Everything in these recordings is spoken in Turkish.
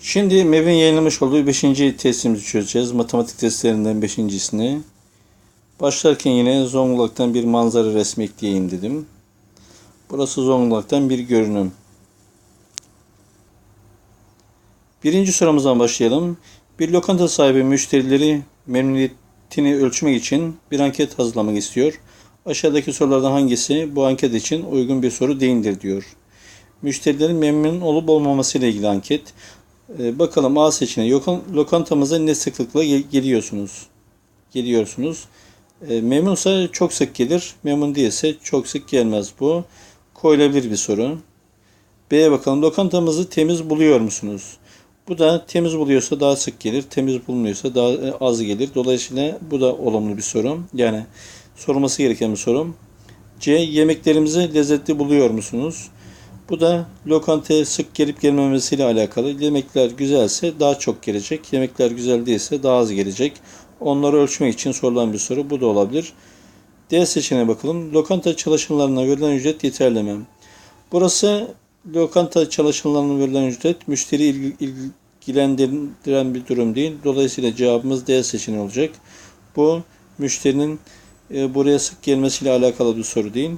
Şimdi MEB'in yayınlamış olduğu 5. testimizi çözeceğiz. Matematik testlerinden 5.sini. Başlarken yine Zonguldak'tan bir manzara resmi ekleyeyim dedim. Burası Zonguldak'tan bir görünüm. Birinci sorumuzdan başlayalım. Bir lokanta sahibi müşterileri memnuniyetini ölçmek için bir anket hazırlamak istiyor. Aşağıdaki sorulardan hangisi bu anket için uygun bir soru değildir diyor. Müşterilerin memnun olup olmaması ile ilgili anket. Ee, bakalım A seçeneği. Lokantamıza ne sıklıkla gel- geliyorsunuz? Geliyorsunuz. Ee, memnunsa çok sık gelir. Memnun değilse çok sık gelmez. Bu koyulabilir bir soru. B'ye bakalım. Lokantamızı temiz buluyor musunuz? Bu da temiz buluyorsa daha sık gelir. Temiz bulmuyorsa daha e, az gelir. Dolayısıyla bu da olumlu bir soru. Yani sorulması gereken bir soru. C. Yemeklerimizi lezzetli buluyor musunuz? Bu da lokantaya sık gelip gelmemesiyle alakalı. Yemekler güzelse daha çok gelecek. Yemekler güzel değilse daha az gelecek. Onları ölçmek için sorulan bir soru. Bu da olabilir. D seçeneğine bakalım. Lokanta çalışanlarına verilen ücret yeterli mi? Burası lokanta çalışanlarına verilen ücret müşteri ilgi- ilgilendiren bir durum değil. Dolayısıyla cevabımız D seçeneği olacak. Bu müşterinin e, buraya sık gelmesiyle alakalı bir soru değil.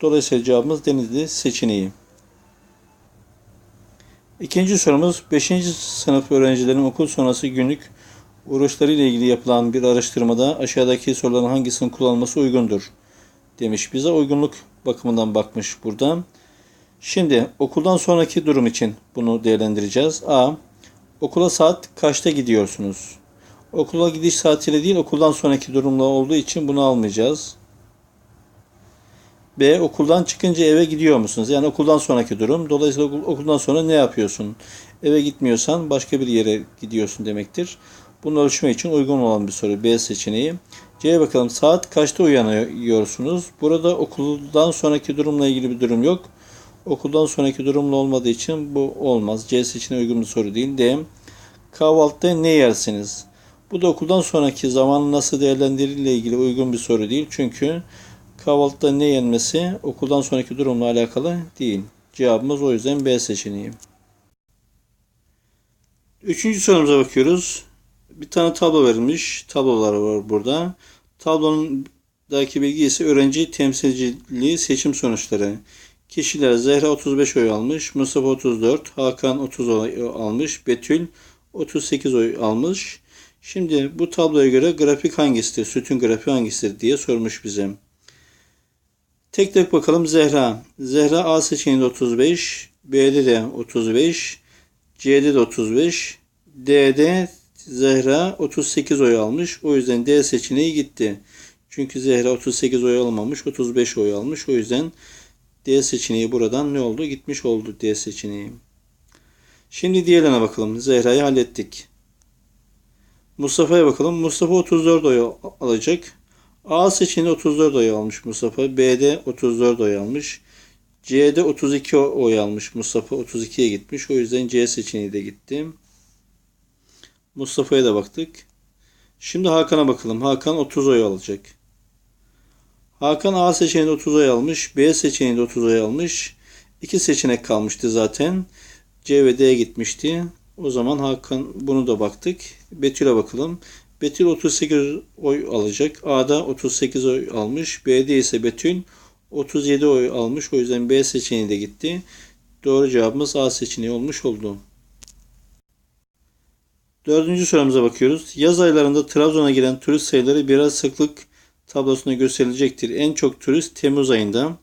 Dolayısıyla cevabımız Denizli seçeneği. İkinci sorumuz 5. sınıf öğrencilerin okul sonrası günlük uğraşları ile ilgili yapılan bir araştırmada aşağıdaki soruların hangisinin kullanılması uygundur demiş. Bize uygunluk bakımından bakmış burada. Şimdi okuldan sonraki durum için bunu değerlendireceğiz. A. Okula saat kaçta gidiyorsunuz? Okula gidiş saatiyle değil okuldan sonraki durumla olduğu için bunu almayacağız. B. Okuldan çıkınca eve gidiyor musunuz? Yani okuldan sonraki durum. Dolayısıyla okul- okuldan sonra ne yapıyorsun? Eve gitmiyorsan başka bir yere gidiyorsun demektir. Bunu ölçmek için uygun olan bir soru. B seçeneği. C'ye bakalım. Saat kaçta uyanıyorsunuz? Burada okuldan sonraki durumla ilgili bir durum yok. Okuldan sonraki durumla olmadığı için bu olmaz. C seçeneği uygun bir soru değil. D. Kahvaltıda ne yersiniz? Bu da okuldan sonraki zamanı nasıl değerlendirildiğiyle ilgili uygun bir soru değil. Çünkü kahvaltıda ne yenmesi okuldan sonraki durumla alakalı değil. Cevabımız o yüzden B seçeneği. Üçüncü sorumuza bakıyoruz. Bir tane tablo verilmiş. Tablolar var burada. Tablonun-daki bilgi ise öğrenci temsilciliği seçim sonuçları. Kişiler Zehra 35 oy almış, Mustafa 34, Hakan 30 oy almış, Betül 38 oy almış. Şimdi bu tabloya göre grafik hangisidir, sütun grafiği hangisidir diye sormuş bize. Tek tek bakalım Zehra. Zehra A seçeneğinde 35, B'de de 35, C'de de 35, D'de Zehra 38 oy almış. O yüzden D seçeneği gitti. Çünkü Zehra 38 oy almamış, 35 oy almış. O yüzden D seçeneği buradan ne oldu? Gitmiş oldu D seçeneği. Şimdi diğerlerine bakalım. Zehra'yı hallettik. Mustafa'ya bakalım. Mustafa 34 oy alacak. A seçeneği 34 oy almış Mustafa. B'de 34 oy almış. C'de 32 oy almış. Mustafa 32'ye gitmiş. O yüzden C seçeneği de gitti. Mustafa'ya da baktık. Şimdi Hakan'a bakalım. Hakan 30 oy alacak. Hakan A seçeneğinde 30 oy almış. B seçeneğinde 30 oy almış. İki seçenek kalmıştı zaten. C ve D'ye gitmişti. O zaman Hakan bunu da baktık. Betül'e bakalım. Betül 38 oy alacak. A'da 38 oy almış. B'de ise Betül 37 oy almış. O yüzden B seçeneği de gitti. Doğru cevabımız A seçeneği olmuş oldu. Dördüncü sorumuza bakıyoruz. Yaz aylarında Trabzon'a gelen turist sayıları biraz sıklık tablosunda gösterilecektir. En çok turist Temmuz ayında.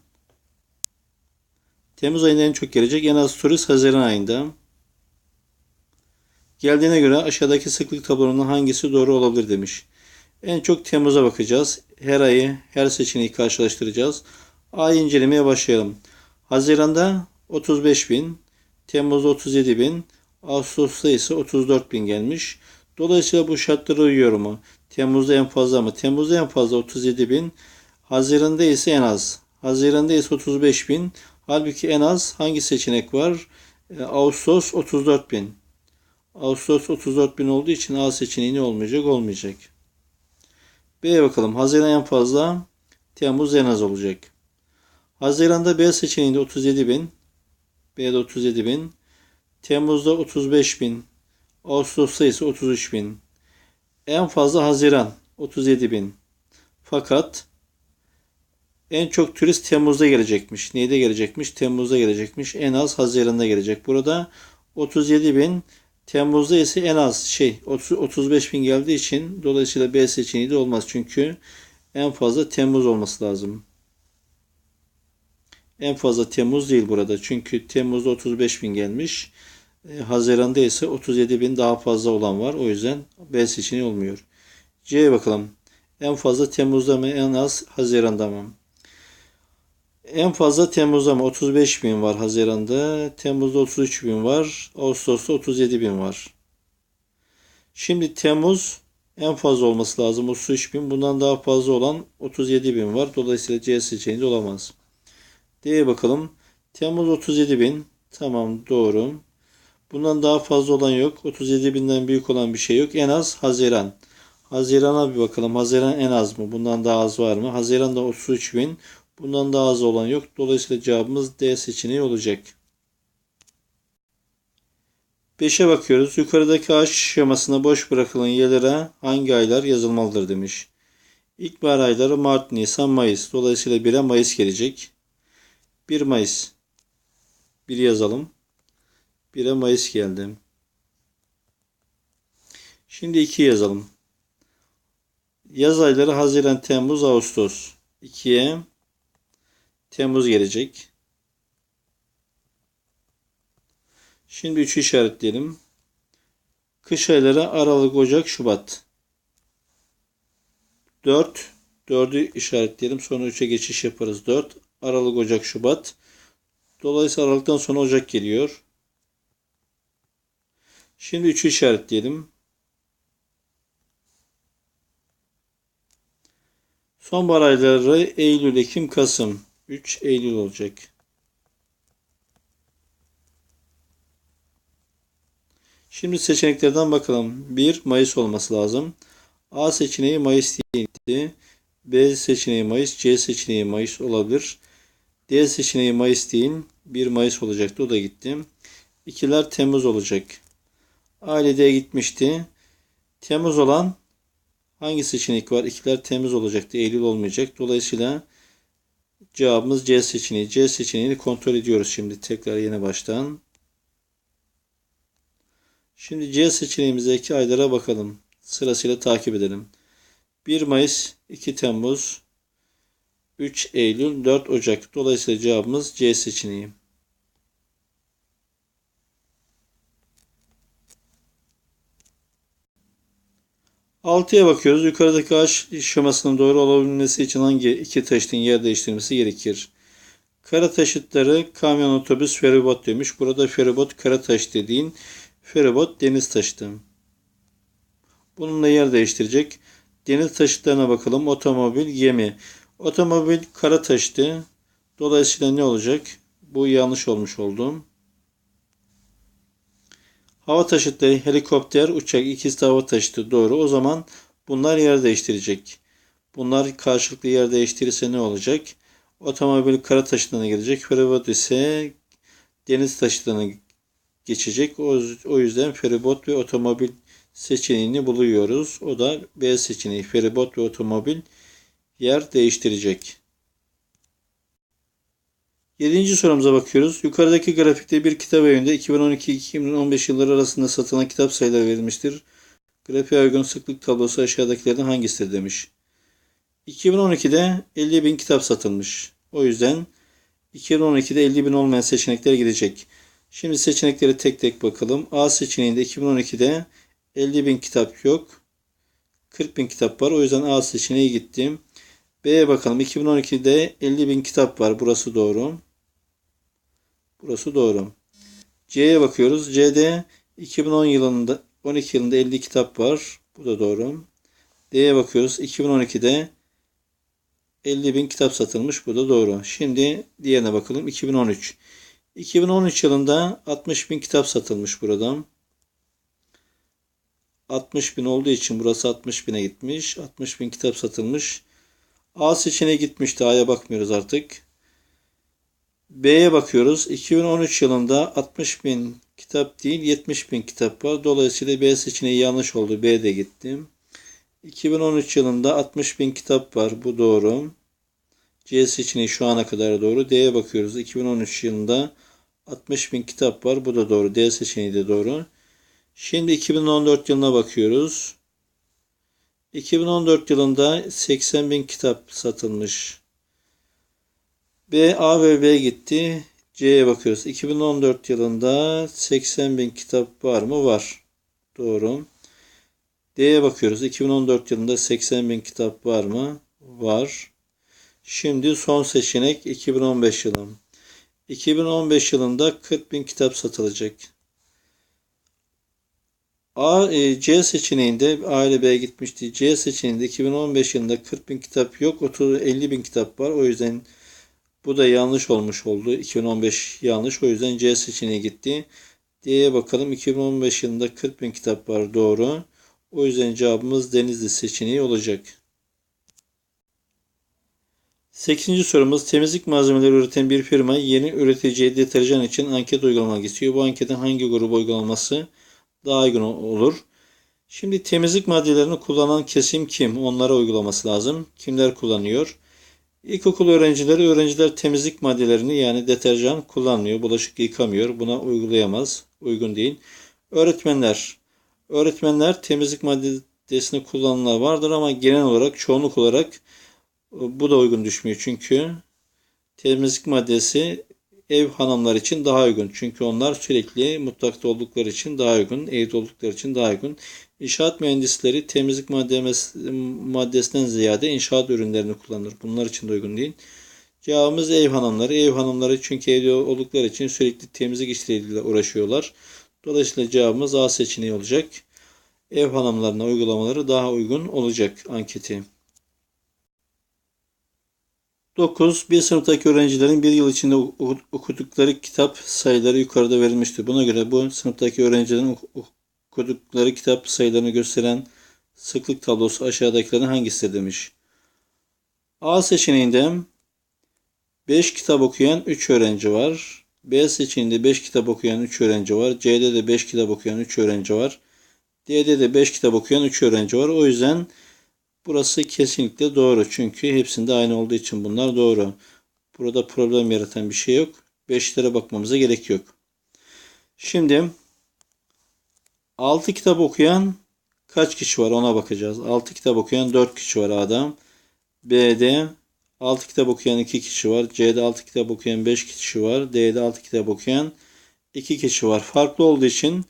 Temmuz ayında en çok gelecek. En az turist Haziran ayında. Geldiğine göre aşağıdaki sıklık tablonun hangisi doğru olabilir demiş. En çok Temmuz'a bakacağız. Her ayı, her seçeneği karşılaştıracağız. Ay incelemeye başlayalım. Haziran'da 35 bin, Temmuz'da 37 bin, Ağustos'ta ise 34 bin gelmiş. Dolayısıyla bu şartlara uyuyor mu? Temmuz'da en fazla mı? Temmuz'da en fazla 37 bin. Haziran'da ise en az. Haziran'da ise 35 bin. Halbuki en az hangi seçenek var? E, Ağustos 34 bin. Ağustos 34 bin olduğu için A seçeneği ne olmayacak? Olmayacak. B'ye bakalım. Haziran en fazla, Temmuz en az olacak. Haziran'da B seçeneğinde 37 bin. B'de 37 bin. Temmuz'da 35 bin. Ağustos'ta ise 33 bin. En fazla Haziran 37 bin. Fakat en çok turist Temmuz'da gelecekmiş. Neyde gelecekmiş? Temmuz'da gelecekmiş. En az Haziran'da gelecek. Burada 37 bin. Temmuz'da ise en az şey 30, 35 bin geldiği için dolayısıyla B seçeneği de olmaz. Çünkü en fazla Temmuz olması lazım. En fazla Temmuz değil burada. Çünkü Temmuz'da 35 bin gelmiş. E, Haziran'da ise 37 bin daha fazla olan var. O yüzden B seçeneği olmuyor. C'ye bakalım. En fazla Temmuz'da mı en az Haziran'da mı? En fazla Temmuz'da mı? 35 bin var Haziran'da. Temmuz'da 33 bin var. Ağustos'ta 37 bin var. Şimdi Temmuz en fazla olması lazım. 33 bin. Bundan daha fazla olan 37 bin var. Dolayısıyla C seçeneği de olamaz. D'ye bakalım. Temmuz 37 bin. Tamam doğru. Bundan daha fazla olan yok. 37 binden büyük olan bir şey yok. En az Haziran. Haziran'a bir bakalım. Haziran en az mı? Bundan daha az var mı? Haziran'da 33 bin. Bundan daha az olan yok. Dolayısıyla cevabımız D seçeneği olacak. 5'e bakıyoruz. Yukarıdaki ağaç şemasında boş bırakılan yerlere hangi aylar yazılmalıdır demiş. İlkbahar ayları Mart, Nisan, Mayıs. Dolayısıyla 1'e Mayıs gelecek. 1 Mayıs. 1 yazalım. 1'e Mayıs geldi. Şimdi 2 yazalım. Yaz ayları Haziran, Temmuz, Ağustos. 2'ye Temmuz gelecek. Şimdi 3'ü işaretleyelim. Kış ayları Aralık, Ocak, Şubat. 4. 4'ü işaretleyelim. Sonra 3'e geçiş yaparız. 4. Aralık, Ocak, Şubat. Dolayısıyla Aralık'tan sonra Ocak geliyor. Şimdi 3'ü işaretleyelim. Sonbahar ayları Eylül, Ekim, Kasım. 3 Eylül olacak. Şimdi seçeneklerden bakalım. 1 Mayıs olması lazım. A seçeneği Mayıs değildi. B seçeneği Mayıs, C seçeneği Mayıs olabilir. D seçeneği Mayıs değil. 1 Mayıs olacaktı. O da gitti. İkiler Temmuz olacak. A ile D gitmişti. Temmuz olan hangi seçenek var? İkiler Temmuz olacaktı. Eylül olmayacak. Dolayısıyla cevabımız C seçeneği. C seçeneğini kontrol ediyoruz şimdi. Tekrar yeni baştan. Şimdi C seçeneğimizdeki aylara bakalım. Sırasıyla takip edelim. 1 Mayıs, 2 Temmuz, 3 Eylül, 4 Ocak. Dolayısıyla cevabımız C seçeneği. Altıya bakıyoruz. Yukarıdaki ağaç şemasının doğru olabilmesi için hangi iki taşıtın yer değiştirmesi gerekir? Kara taşıtları kamyon, otobüs, feribot demiş. Burada feribot kara taş dediğin feribot deniz taşıtı. Bununla yer değiştirecek. Deniz taşıtlarına bakalım. Otomobil, gemi. Otomobil kara taşıtı. Dolayısıyla ne olacak? Bu yanlış olmuş oldu. Hava taşıtları, helikopter, uçak ikisi de hava taşıtı. Doğru. O zaman bunlar yer değiştirecek. Bunlar karşılıklı yer değiştirirse ne olacak? Otomobil kara taşıtlarına gelecek. Feribot ise deniz taşıtlarına geçecek. O, o yüzden feribot ve otomobil seçeneğini buluyoruz. O da B seçeneği. Feribot ve otomobil yer değiştirecek. Yedinci sorumuza bakıyoruz. Yukarıdaki grafikte bir kitap evinde 2012-2015 yılları arasında satılan kitap sayıları verilmiştir. Grafiğe uygun sıklık tablosu aşağıdakilerden hangisidir demiş. 2012'de 50 bin kitap satılmış. O yüzden 2012'de 50 bin olmayan seçenekler gidecek. Şimdi seçenekleri tek tek bakalım. A seçeneğinde 2012'de 50 bin kitap yok. 40 bin kitap var. O yüzden A seçeneği gittim. B'ye bakalım. 2012'de 50 bin kitap var. Burası doğru. Burası doğru. C'ye bakıyoruz. C'de 2010 yılında 12 yılında 50 kitap var. Bu da doğru. D'ye bakıyoruz. 2012'de 50 bin kitap satılmış. Bu da doğru. Şimdi diğerine bakalım. 2013. 2013 yılında 60 bin kitap satılmış buradan. 60 bin olduğu için burası 60 bine gitmiş. 60 bin kitap satılmış. A seçeneği gitmişti. A'ya bakmıyoruz artık. B'ye bakıyoruz. 2013 yılında 60 bin kitap değil 70 bin kitap var. Dolayısıyla B seçeneği yanlış oldu. B de gitti. 2013 yılında 60 bin kitap var. Bu doğru. C seçeneği şu ana kadar doğru. D'ye bakıyoruz. 2013 yılında 60 bin kitap var. Bu da doğru. D seçeneği de doğru. Şimdi 2014 yılına bakıyoruz. 2014 yılında 80 bin kitap satılmış. B, A ve B gitti. C'ye bakıyoruz. 2014 yılında 80 bin kitap var mı? Var. Doğru. D'ye bakıyoruz. 2014 yılında 80 bin kitap var mı? Var. Şimdi son seçenek 2015 yılı. 2015 yılında 40 bin kitap satılacak. A, e, C seçeneğinde A ile B gitmişti. C seçeneğinde 2015 yılında 40 bin kitap yok. 30, 50 bin kitap var. O yüzden bu da yanlış olmuş oldu. 2015 yanlış. O yüzden C seçeneği gitti. D'ye bakalım. 2015 yılında 40 bin kitap var. Doğru. O yüzden cevabımız Denizli seçeneği olacak. 8. sorumuz temizlik malzemeleri üreten bir firma yeni üreteceği deterjan için anket uygulamak istiyor. Bu anketin hangi grubu uygulanması daha uygun olur? Şimdi temizlik maddelerini kullanan kesim kim? Onlara uygulaması lazım. Kimler kullanıyor? İlkokul öğrencileri, öğrenciler temizlik maddelerini yani deterjan kullanmıyor, bulaşık yıkamıyor. Buna uygulayamaz, uygun değil. Öğretmenler, öğretmenler temizlik maddesini kullananlar vardır ama genel olarak, çoğunluk olarak bu da uygun düşmüyor. Çünkü temizlik maddesi ev hanımlar için daha uygun. Çünkü onlar sürekli mutfakta oldukları için daha uygun, evde oldukları için daha uygun. İnşaat mühendisleri temizlik maddesi, maddesinden ziyade inşaat ürünlerini kullanır. Bunlar için de uygun değil. Cevabımız ev hanımları. Ev hanımları çünkü evde oldukları için sürekli temizlik işleriyle uğraşıyorlar. Dolayısıyla cevabımız A seçeneği olacak. Ev hanımlarına uygulamaları daha uygun olacak anketi. 9. Bir sınıftaki öğrencilerin bir yıl içinde okudukları kitap sayıları yukarıda verilmiştir. Buna göre bu sınıftaki öğrencilerin okudukları kitap sayılarını gösteren sıklık tablosu aşağıdakilerin hangisidir demiş. A seçeneğinde 5 kitap okuyan 3 öğrenci var. B seçeneğinde 5 kitap okuyan 3 öğrenci var. C'de de 5 kitap okuyan 3 öğrenci var. D'de de 5 kitap okuyan 3 öğrenci var. O yüzden burası kesinlikle doğru. Çünkü hepsinde aynı olduğu için bunlar doğru. Burada problem yaratan bir şey yok. 5'lere bakmamıza gerek yok. Şimdi 6 kitap okuyan kaç kişi var ona bakacağız. 6 kitap okuyan 4 kişi var A'da. B'de 6 kitap okuyan 2 kişi var. C'de 6 kitap okuyan 5 kişi var. D'de 6 kitap okuyan 2 kişi var. Farklı olduğu için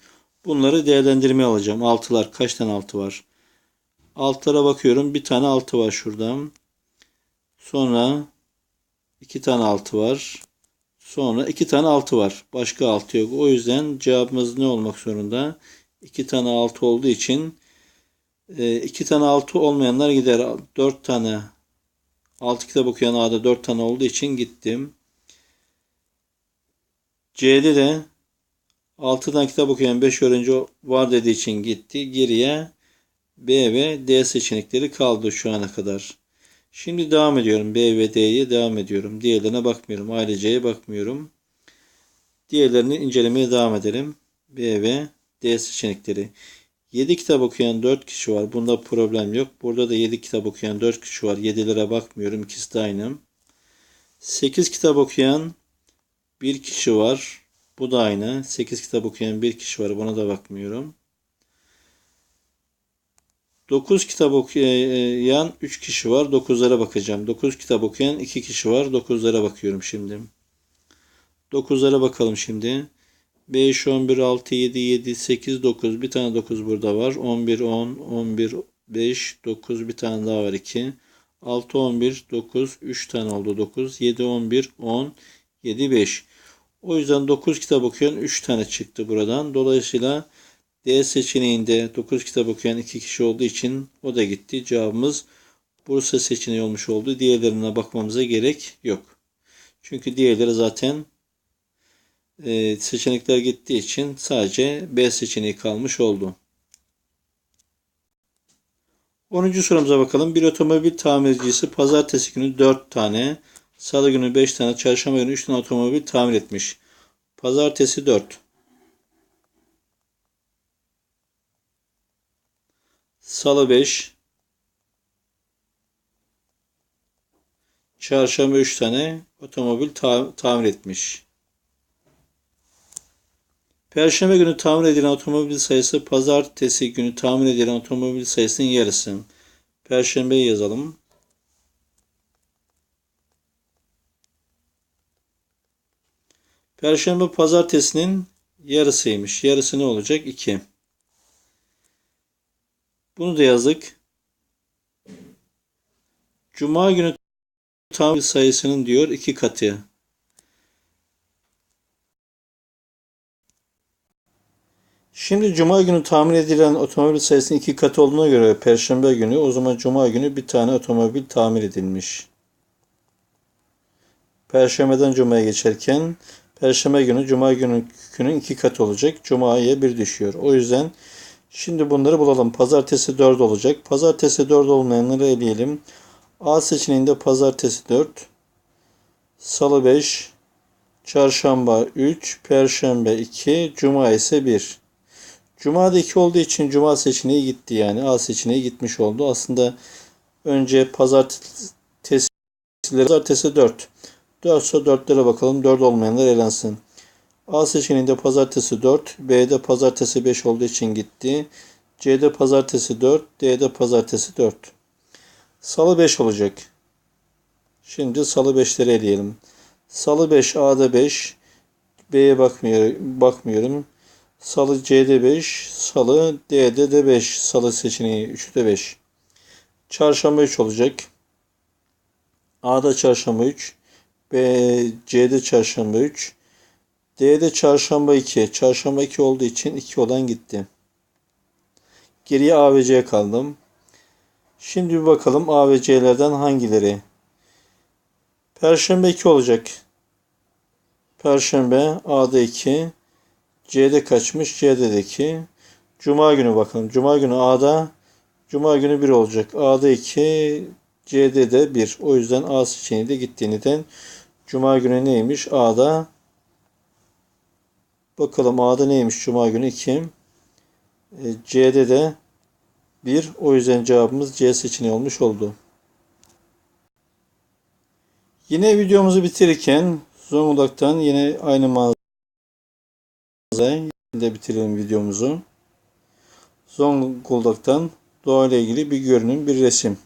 bunları değerlendirmeye alacağım. 6'lar kaç tane 6 var? Altlara bakıyorum. Bir tane 6 var şurada. Sonra 2 tane 6 var. Sonra 2 tane 6 var. Başka 6 yok. O yüzden cevabımız ne olmak zorunda? 2 tane 6 olduğu için 2 tane 6 olmayanlar gider. 4 tane 6 kitap okuyan A'da 4 tane olduğu için gittim. C'de de 6 tane kitap okuyan 5 öğrenci var dediği için gitti. Geriye B ve D seçenekleri kaldı şu ana kadar. Şimdi devam ediyorum. B ve D'ye devam ediyorum. Diğerlerine bakmıyorum. A ile C'ye bakmıyorum. Diğerlerini incelemeye devam edelim. B ve D seçenekleri. 7 kitap okuyan 4 kişi var. Bunda problem yok. Burada da 7 kitap okuyan 4 kişi var. 7'lere bakmıyorum. İkisi de aynı. 8 kitap okuyan 1 kişi var. Bu da aynı. 8 kitap okuyan 1 kişi var. Buna da bakmıyorum. 9 kitap okuyan 3 kişi var. 9'lara bakacağım. 9 kitap okuyan 2 kişi var. 9'lara bakıyorum şimdi. 9'lara bakalım şimdi. 5, 11, 6, 7, 7, 8, 9. Bir tane 9 burada var. 11, 10, 11, 5, 9. Bir tane daha var 2. 6, 11, 9. 3 tane oldu 9. 7, 11, 10, 7, 5. O yüzden 9 kitap okuyan 3 tane çıktı buradan. Dolayısıyla D seçeneğinde 9 kitap okuyan 2 kişi olduğu için o da gitti. Cevabımız Bursa seçeneği olmuş oldu. Diğerlerine bakmamıza gerek yok. Çünkü diğerleri zaten e, seçenekler gittiği için sadece B seçeneği kalmış oldu. 10. sorumuza bakalım. Bir otomobil tamircisi pazartesi günü 4 tane, Salı günü 5 tane, çarşamba günü 3 tane otomobil tamir etmiş. Pazartesi 4. Salı 5. Çarşamba 3 tane otomobil ta- tamir etmiş. Perşembe günü tamir edilen otomobil sayısı pazartesi günü tamir edilen otomobil sayısının yarısı. Perşembeyi yazalım. Perşembe pazartesinin yarısıymış. Yarısı ne olacak? 2. Bunu da yazdık. Cuma günü tamir sayısının diyor iki katı. Şimdi cuma günü tamir edilen otomobil sayısının iki katı olduğuna göre perşembe günü o zaman cuma günü bir tane otomobil tamir edilmiş. Perşembeden cumaya geçerken perşembe günü cuma günü günün iki katı olacak. Cuma'ya bir düşüyor. O yüzden şimdi bunları bulalım. Pazartesi 4 olacak. Pazartesi 4 olmayanları eleyelim. A seçeneğinde pazartesi 4, salı 5, çarşamba 3, perşembe 2, cuma ise 1. Cuma'da 2 olduğu için cuma seçeneği gitti yani. A seçeneği gitmiş oldu. Aslında önce pazartesi, pazartesi 4. 4 ise 4'lere bakalım. 4 olmayanlar elensin. A seçeneğinde pazartesi 4, B'de pazartesi 5 olduğu için gitti. C'de pazartesi 4, D'de pazartesi 4. Salı 5 olacak. Şimdi salı 5'leri eleyelim. Salı 5, A'da 5, B'ye bakmıyor, bakmıyorum. Salı C'de 5, salı D'de de 5. Salı seçeneği 3'te 5. Çarşamba 3 olacak. A'da çarşamba 3, B, C'de çarşamba 3, D'de çarşamba 2. Çarşamba 2 olduğu için 2 olan gitti. Geriye A ve C kaldım. Şimdi bir bakalım A ve C'lerden hangileri? Perşembe 2 olacak. Perşembe A'da 2. C'de kaçmış? C'de de 2. Cuma günü bakalım. Cuma günü A'da Cuma günü 1 olacak. A'da 2. C'de de 1. O yüzden A seçeneği de gittiğinden Cuma günü neymiş? A'da Bakalım A'da neymiş? Cuma günü 2. E, C'de de 1. O yüzden cevabımız C seçeneği olmuş oldu. Yine videomuzu bitirirken Zonguldak'tan yine aynı mağazaya de bitirelim videomuzu. Zonguldak'tan doğayla ilgili bir görünüm, bir resim.